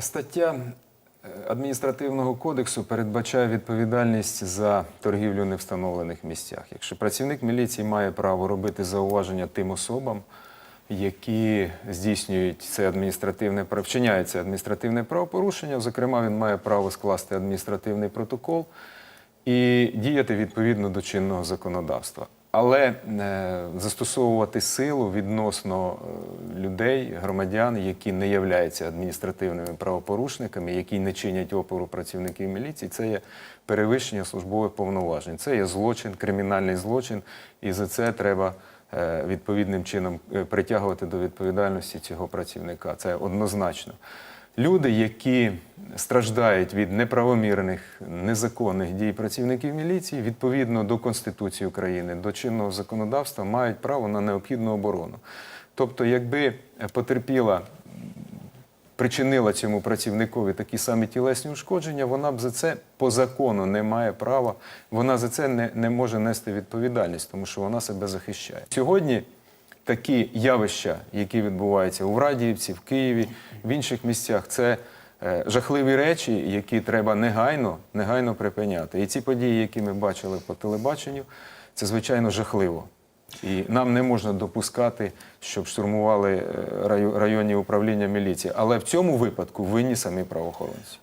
Стаття е, адміністративного кодексу передбачає відповідальність за торгівлю в невстановлених місцях. Якщо працівник міліції має право робити зауваження тим особам, які здійснюють це адміністративне вчиняють це адміністративне правопорушення, зокрема, він має право скласти адміністративний протокол і діяти відповідно до чинного законодавства. Але е, застосовувати силу відносно е, людей, громадян, які не являються адміністративними правопорушниками, які не чинять опору працівників міліції, це є перевищення службових повноважень. Це є злочин, кримінальний злочин, і за це треба е, відповідним чином е, притягувати до відповідальності цього працівника. Це однозначно. Люди, які страждають від неправомірних незаконних дій працівників міліції, відповідно до Конституції України, до чинного законодавства, мають право на необхідну оборону. Тобто, якби потерпіла, причинила цьому працівникові такі самі тілесні ушкодження, вона б за це по закону не має права, вона за це не, не може нести відповідальність, тому що вона себе захищає. Сьогодні такі явища, які відбуваються у Врадіївці, в Києві, в інших місцях, це е, жахливі речі, які треба негайно, негайно припиняти. І ці події, які ми бачили по телебаченню, це звичайно жахливо. І нам не можна допускати, щоб штурмували е, районні управління міліції. Але в цьому випадку винні самі правоохоронці.